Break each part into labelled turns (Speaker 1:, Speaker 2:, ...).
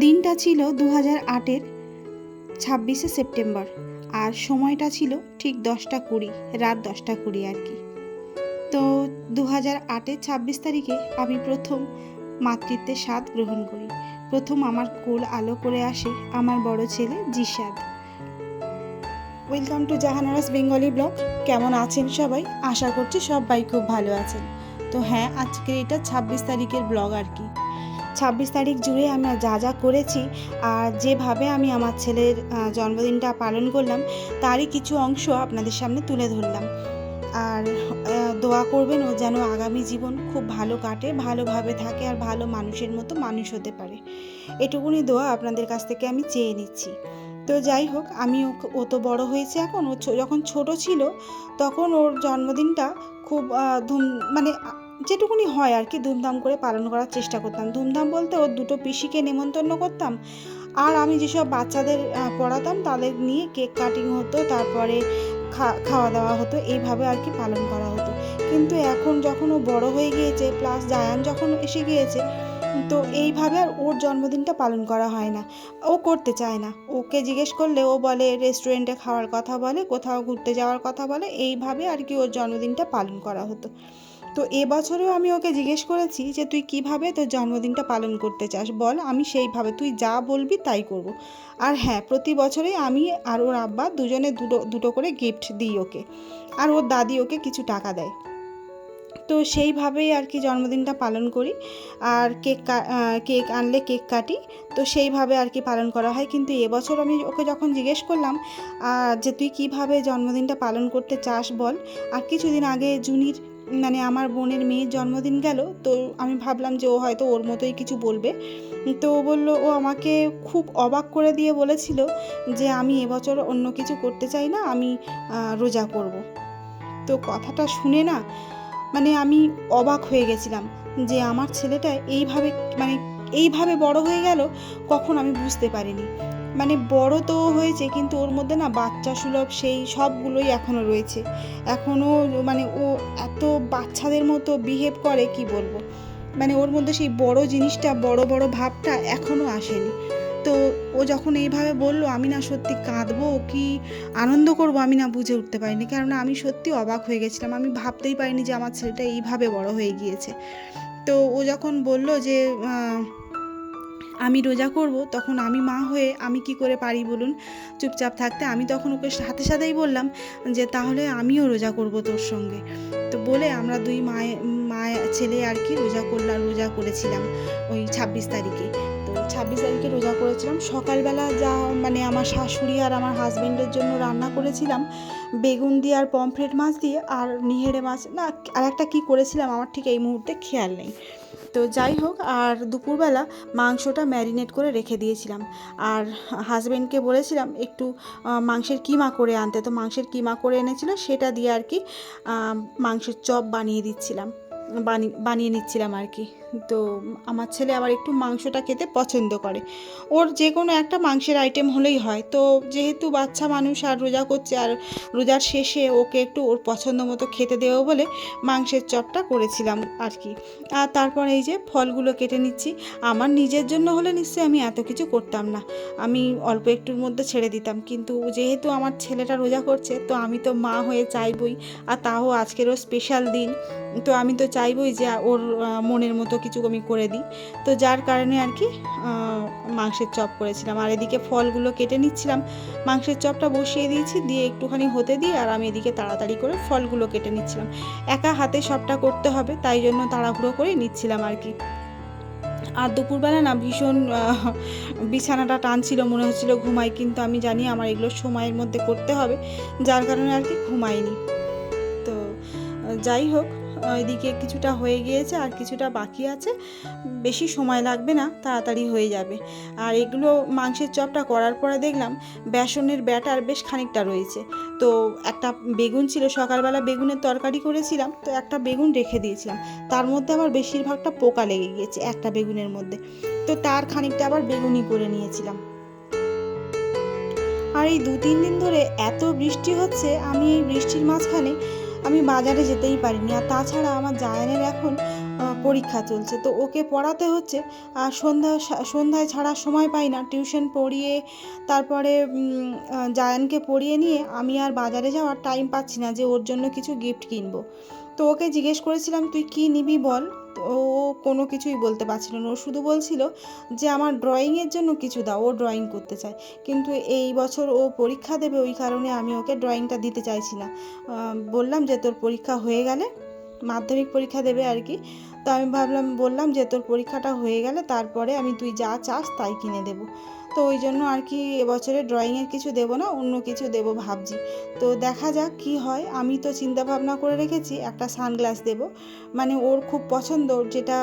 Speaker 1: দিনটা ছিল দু হাজার আটের ছাব্বিশে সেপ্টেম্বর আর সময়টা ছিল ঠিক দশটা কুড়ি, রাত দশটা কুড়ি আর কি। তো দু হাজার আটের ছাব্বিশ তারিখে আমি প্রথম মাতৃত্বের স্বাদ গ্রহণ করি। প্রথম আমার কোল আলো করে আসে আমার বড় ছেলে Jisad welcome to Jahanara's Bengali blog. কেমন আছেন সবাই? আশা করছি সবাই খুব ভালো আছেন। তো হ্যাঁ আজকে এটা ছাব্বিশ তারিখের ব্লগ আর কি। ছাব্বিশ তারিখ জুড়ে আমরা যা যা করেছি আর যেভাবে আমি আমার ছেলের জন্মদিনটা পালন করলাম, তারই কিছু অংশ আপনাদের সামনে তুলে ধরলাম। আর দোয়া করবেন ও যেন আগামী জীবন খুব ভালো কাটে, ভালোভাবে থাকে আর ভালো মানুষের মতো মানুষ হতে পারে। এটুকুনি দোয়া আপনাদের কাছ থেকে আমি চেয়ে নিচ্ছি। তো যাই হোক, আমি ও তো বড় হয়েছে এখন, ও যখন ছোট ছিল, তখন ওর জন্মদিনটা খুব ধুম মানে যেটুকুনি হয় আর কি ধুমধাম করে পালন করার চেষ্টা করতাম। ধুমধাম বলতে ওর দুটো পিসিকে নেমন্তন্ন করতাম আর আমি যেসব বাচ্চাদের পড়াতাম তাদের নিয়ে কেক কাটিং হতো, তারপরে খাওয়া দাওয়া হতো, এইভাবে আর কি পালন করা হতো। কিন্তু এখন যখন ও বড় হয়ে গিয়েছে প্লাস জায়ান যখন এসে গিয়েছে, তো এইভাবে আর ওর জন্মদিনটা পালন করা হয় না। ও করতে চায় না। ওকে জিজ্ঞেস করলে ও বলে, রেস্টুরেন্টে খাওয়ার কথা বলে, কোথাও ঘুরতে যাওয়ার কথা বলে। এইভাবে আর কি ওর জন্মদিনটা পালন করা হতো। তো এবছরেও আমি ওকে জিজ্ঞেস করেছি যে, তুই কীভাবে তোর জন্মদিনটা পালন করতে চাস? বল, আমি সেইভাবে, তুই যা বলবি তাই করব। আর হ্যাঁ প্রতি বছরেই আমি আর ওর আব্বা দুজনে দুটো দুটো করে গিফট দিই ওকে। আর ওর দাদি ওকে কিছু টাকা দেয়। তো সেইভাবেই আর কি জন্মদিনটা পালন করি। আর কেক কেক আনলে কেক কাটি। তো সেইভাবে আর কি পালন করা হয়। কিন্তু এবছর আমি ওকে যখন জিজ্ঞেস করলাম যে, তুই কীভাবে জন্মদিনটা পালন করতে চাস বল? আর কিছুদিন আগে জুনির মানে আমার বোনের মেয়ের জন্মদিন গেল, তো আমি ভাবলাম যে ও হয়তো ওর মতোই কিছু বলবে। তো ও বলল, ও আমাকে খুব অবাক করে দিয়ে বলেছিল যে আমি এবছর অন্য কিছু করতে চাই না, আমি রোজা করব। তো কথাটা শুনে না মানে আমি অবাক হয়ে গেছিলাম যে আমার ছেলেটা এইভাবে মানে এইভাবে বড় হয়ে গেল, কখন আমি বুঝতে পারিনি। মানে বড় তো হয়েছে, কিন্তু ওর মধ্যে না বাচ্চা সুলভ সেই সবগুলোই এখনও রয়েছে। এখনও মানে ও এত বাচ্চাদের মতো বিহেভ করে, কি বলব? মানে ওর মধ্যে সেই বড় জিনিসটা, বড় বড় ভাবটা এখনও আসেনি। তো ও যখন এইভাবে বলল, আমি না সত্যি কাঁদবো, কি আনন্দ করব? আমি না বুঝে উঠতে পারিনি, কেননা আমি সত্যি অবাক হয়ে গেছিলাম। আমি ভাবতেই পারিনি যে আমার ছেলেটা এইভাবে বড় হয়ে গিয়েছে। তো ও যখন বলল যে আমি রোজা করব, তখন আমি মা হয়ে আমি কি করে পারি বলুন? চুপচাপ থাকতে আমি তখন ওকে সাথে সাথেই বললাম যে, তাহলে আমিও রোজা করব তোর সঙ্গে। তো বলে আমরা দুই মায়ে মায়ের ছেলে আর কি রোজা করলাম, রোজা করেছিলাম ওই ছাব্বিশ তারিখে। ছাব্বিশ তারিখে রোজা করেছিলাম। সকালবেলা যা মানে আমার শাশুড়ি আর আমার হাজব্যান্ডের জন্য রান্না করেছিলাম, বেগুন দিয়ে আর পমফ্রেট মাছ দিয়ে আর নিহেড়ে মাছ। না, আর একটা কী করেছিলাম আমার ঠিক এই মুহূর্তে খেয়াল নেই। তো যাই হোক, আর দুপুরবেলা মাংসটা ম্যারিনেট করে রেখে দিয়েছিলাম। আর হাজবেন্ডকে বলেছিলাম, একটু মাংসের কিমা করে আনতে। তো মাংসের কিমা করে এনেছিল, সেটা দিয়ে আর কি মাংসের চপ বানিয়ে দিচ্ছিলাম। বানিয়ে বানিয়ে নিচ্ছিলাম আর কি। তো আমার ছেলে আবার একটু মাংসটা খেতে পছন্দ করে। ওর যে কোনো একটা মাংসের আইটেম হলেই হয়। তো যেহেতু বাচ্চা মানুষ আর রোজা করছে আর রোজার শেষে ওকে একটু ওর পছন্দ মতো খেতে দেবো বলে মাংসের চপটা করেছিলাম আর কি। আর তারপর এই যে ফলগুলো কেটে নিচ্ছি। আমার নিজের জন্য হলে নিশ্চয়ই আমি এত কিছু করতাম না। আমি অল্প একটুর মধ্যে ছেড়ে দিতাম। কিন্তু যেহেতু আমার ছেলেটা রোজা করছে, তো আমি তো মা হয়ে চাইবই। আর তাও আজকেরও স্পেশাল দিন। তো আমি তো চাইবই যে ওর মনের মতো কিছু আমি করে দিই। তো যার কারণে আর কি মাংসের চপ করেছিলাম। আর এদিকে ফলগুলো কেটে নিচ্ছিলাম। মাংসের চপটা বসিয়ে দিয়েছি, দিয়ে একটুখানি হতে দিয়ে আর আমি এদিকে তাড়াতাড়ি করে ফলগুলো কেটে নিচ্ছিলাম। একা হাতে সবটা করতে হবে, তাই জন্য তাড়াহুড়ো করে নিচ্ছিলাম আর কি। আর দুপুরবেলা না ভীষণ বিছানাটা টানছিল, মনে হচ্ছিল ঘুমাই, কিন্তু আমি জানি আমার এগুলো সময়ের মধ্যে করতে হবে। যার কারণে আর কি ঘুমাইনি। তো যাই হোক এদিকে কিছুটা হয়ে গিয়েছে আর কিছুটা বাকি আছে। বেশি সময় লাগবে না, তাড়াতাড়ি হয়ে যাবে। আর এগুলো মাংসের চপটা করার পরে দেখলাম বেসনের ব্যাটার বেশ খানিকটা রয়েছে। তো একটা বেগুন ছিল, সকালবেলা বেগুনের তরকারি করেছিলাম, তো একটা বেগুন রেখে দিয়েছিলাম। তার মধ্যে আবার বেশিরভাগটা পোকা লেগে গিয়েছে একটা বেগুনের মধ্যে। তো তার খানিকটা আবার বেগুনি করে নিয়েছিলাম। আর এই দু তিন দিন ধরে এত বৃষ্টি হচ্ছে, আমি এই বৃষ্টির মাঝখানে আমি বাজারে যেতেই পারিনি। আর তাছাড়া আমার জায়ানের এখন পরীক্ষা চলছে। তো ওকে পড়াতে হচ্ছে, আর সন্ধ্যা, সন্ধ্যায় ছাড়া সময় পাই না। টিউশন পড়িয়ে, তারপরে জায়ানকে পড়িয়ে নিয়ে আমি আর বাজারে যাওয়ার টাইম পাচ্ছি না যে ওর জন্য কিছু গিফট কিনবো। তো ওকে জিজ্ঞেস করেছিলাম, তুই কি নিবি বল? ও কোনো কিছুই বলতে পারছিল না। ও শুধু বলছিল যে, আমার ড্রয়িংয়ের জন্য কিছু দাও, ও ড্রয়িং করতে চায়। কিন্তু এই বছর ও পরীক্ষা দেবে, ওই কারণে আমি ওকে ড্রয়িংটা দিতে চাইছি না। বললাম যে, তোর পরীক্ষা হয়ে গেলে মাধ্যমিক পরীক্ষা দেবে আর কি। তো আমি ভাবলাম, বললাম যে তোর পরীক্ষাটা হয়ে গেলে তারপরে আমি তুই যা চাস তাই কিনে দেবো। তো ওই জন্য আর কি এবছরে ড্রয়িংয়ের কিছু দেবো না, অন্য কিছু দেবো ভাবছি। তো দেখা যাক কি হয়। আমি তো চিন্তা ভাবনা করে রেখেছি, একটা সানগ্লাস দেব। মানে ওর খুব পছন্দ যেটা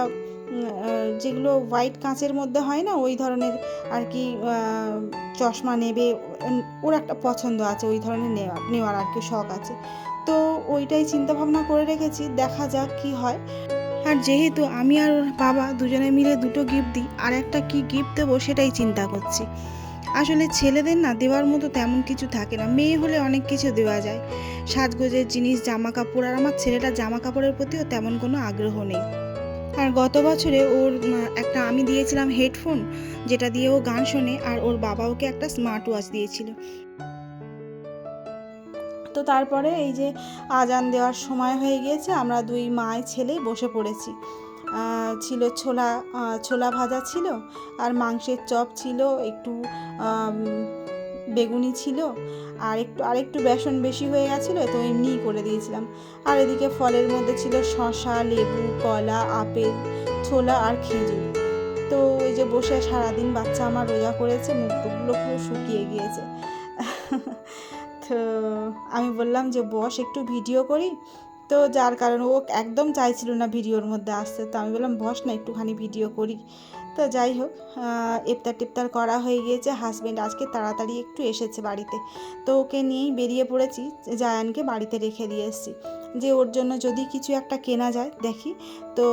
Speaker 1: যেগুলো হোয়াইট কাঁচের মধ্যে হয় না, ওই ধরনের আর কি চশমা নেবে, ওর একটা পছন্দ আছে, ওই ধরনের নেওয়ার নেওয়ার আর কি শখ আছে। তো ওইটাই চিন্তা ভাবনা করে রেখেছি, দেখা যাক কি হয়। আর যেহেতু আমি আর ওর বাবা দুজনে মিলে দুটো গিফট দিই, আর একটা কি গিফট দেবো সেটাই চিন্তা করছি। আসলে ছেলেদের না দেওয়ার মতো তেমন কিছু থাকে না, মেয়ে হলে অনেক কিছু দেওয়া যায়। সাজগোজের জিনিস জামা কাপড় আর আমার ছেলেটা জামা কাপড়ের প্রতিও তেমন কোনো আগ্রহ নেই। আর গত বছরে ওর একটা আমি দিয়েছিলাম হেডফোন যেটা দিয়ে ও গান শোনে, আর ওর বাবা ওকে একটা স্মার্ট ওয়াচ দিয়েছিল। তো তারপরে এই যে আজান দেওয়ার সময় হয়ে গিয়েছে, আমরা দুই মায় ছেলে বসে পড়েছি। ছিল ছোলা ছোলা ভাজা ছিল আর মাংসের চপ ছিল, একটু বেগুনি ছিল আর একটু আর একটু বেসন বেশি হয়ে গেছিল, তো এমনিই করে দিয়েছিলাম। আর এদিকে ফলের মধ্যে ছিল শসা, লেবু, কলা, আপেল, ছোলা আর খেজুর। তো এই যে বসে সারাদিন বাচ্চা আমার রোজা করেছে মুখ টুকগুলো পুরো শুকিয়ে গিয়েছে। আমি বললাম যে, বস, একটু ভিডিও করি। তো যার কারণে ও একদম চাইছিল না ভিডিওর মধ্যে আসতে। তো আমি বললাম, বস না, একটুখানি ভিডিও করি। তো যাই হোক ইফতার টিফতার করা হয়ে গিয়েছে। হাজব্যান্ড আজকে তাড়াতাড়ি একটু এসেছে বাড়িতে। তো ওকে নিয়েই বেরিয়ে পড়েছি, জায়ানকে বাড়িতে রেখে দিয়ে এসেছি। যে, ওর জন্য যদি কিছু একটা কেনা যায়, দেখি। তো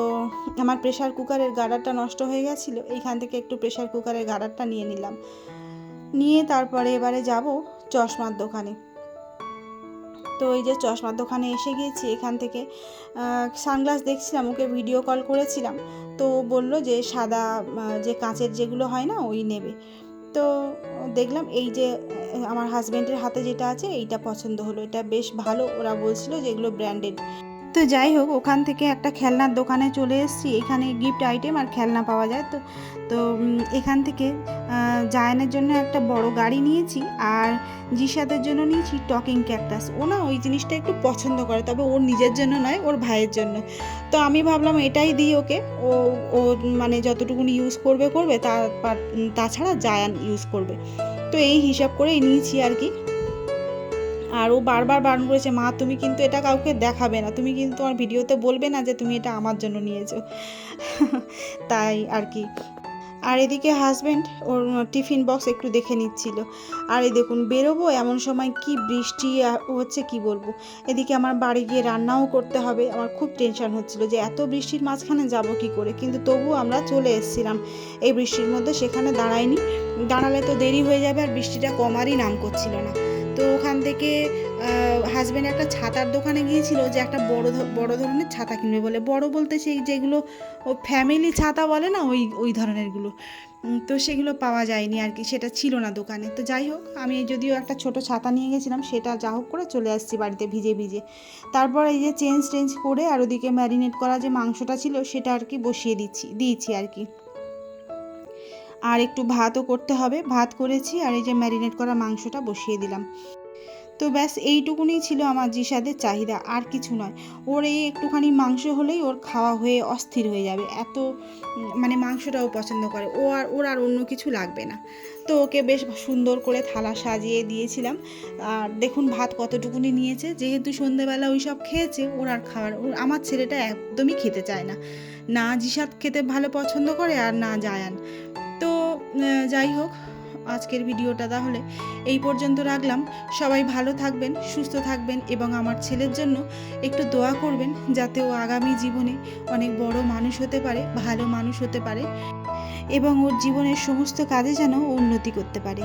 Speaker 1: আমার প্রেশার কুকারের গার্ডারটা নষ্ট হয়ে গেছিল, এইখান থেকে একটু প্রেশার কুকারের গার্ডারটা নিয়ে নিলাম। নিয়ে তারপরে এবারে যাব চশমার দোকানে। তো এই যে চশমার দোকানে এসে গিয়েছি, এখান থেকে সানগ্লাস দেখছিলাম, ওকে ভিডিও কল করেছিলাম। তো বলল যে সাদা যে কাঁচের যেগুলো হয় না, ওই নেবে। তো দেখলাম এই যে, আমার হাজব্যান্ডের হাতে যেটা আছে, এইটা পছন্দ হলো। এটা বেশ ভালো, ওরা বলছিল যে এগুলো ব্র্যান্ডেড তো যাই হোক, ওখান থেকে একটা খেলনার দোকানে চলে এসেছি। এখানে গিফট আইটেম আর খেলনা পাওয়া যায়। তো তো এখান থেকে জায়ানের জন্য একটা বড় গাড়ি নিয়েছি আর জিসাদের জন্য নিয়েছি টকিং ক্যাকটাস। ও না ওই জিনিসটা একটু পছন্দ করে, তবে ওর নিজের জন্য নয়, ওর ভাইয়ের জন্য। তো আমি ভাবলাম এটাই দিই ওকে। ও ও মানে যতটুকুনি ইউজ করবে করবে। তাছাড়া জায়ান ইউজ করবে। তো এই হিসাব করেই নিয়েছি আর কি। আর ও বারবার বারণ করেছে, মা, তুমি কিন্তু এটা কাউকে দেখাবে না। তুমি কিন্তু তোমার ভিডিওতে বলবে না যে তুমি এটা আমার জন্য নিয়েছো। তাই আর কি। আর এদিকে হাজব্যান্ড ওর টিফিন বক্স একটু দেখে নিচ্ছিল। আর এই দেখুন, বেরোবো এমন সময় কি বৃষ্টি হচ্ছে কি বলব? এদিকে আমার বাড়ি গিয়ে রান্নাও করতে হবে। আমার খুব টেনশন হচ্ছিল যে এত বৃষ্টির মাঝখানে যাব কি করে? কিন্তু তবুও আমরা চলে এসেছিলাম। এই বৃষ্টির মধ্যে সেখানে দাঁড়ায়নি। দাঁড়ালে তো দেরি হয়ে যাবে আর বৃষ্টিটা কমারই নাম করছিল না। তো ওখান থেকে হাজব্যান্ড একটা ছাতার দোকানে গিয়েছিল যে একটা বড় বড় ধরনের ছাতা কিনবে বলে। বড় বলতে সেই যেগুলো ও ফ্যামিলি ছাতা বলে না, ওই ওই ধরনেরগুলো। তো সেগুলো পাওয়া যায়নি আর কি, সেটা ছিল না দোকানে। তো যাই হোক, আমি যদিও একটা ছোট ছাতা নিয়ে গেছিলাম, সেটা যা হোক করে চলে আসছি বাড়িতে ভিজে ভিজে। তারপর এই যে চেঞ্জ টেঞ্জ করে আর ওদিকে ম্যারিনেট করা যে মাংসটা ছিল, সেটা আর কি বসিয়ে দিচ্ছি, দিয়েছি আর কি। আর একটু ভাতও করতে হবে। ভাত করেছি আর এই যে ম্যারিনেট করা মাংসটা বসিয়ে দিলাম। তো ব্যাস এইটুকুনি ছিল আমার জিসাদের চাহিদা, আর কিছু নয়। ওর এই একটুখানি মাংস হলেই ওর খাওয়া হয়ে অস্থির হয়ে যাবে। এত মানে মাংসটাও পছন্দ করে। ও আর, ওর আর অন্য কিছু লাগবে না। তো ওকে বেশ সুন্দর করে থালা সাজিয়ে দিয়েছিলাম। আর দেখুন ভাত কতটুকুনি নিয়েছে। যেহেতু সন্ধেবেলা ওই সব খেয়েছে, ওর আর ওর, আমার ছেলেটা একদমই খেতে চায় না। না জিসাদ খেতে ভালো পছন্দ করে আর না জায়ান। যাই হোক, আজকের ভিডিওটা তাহলে এই পর্যন্ত রাখলাম। সবাই ভালো থাকবেন, সুস্থ থাকবেন এবং আমার ছেলের জন্য একটু দোয়া করবেন যাতে ও আগামী জীবনে অনেক বড় মানুষ হতে পারে, ভালো মানুষ হতে পারে এবং ওর জীবনের সমস্ত কাজে যেন উন্নতি করতে পারে।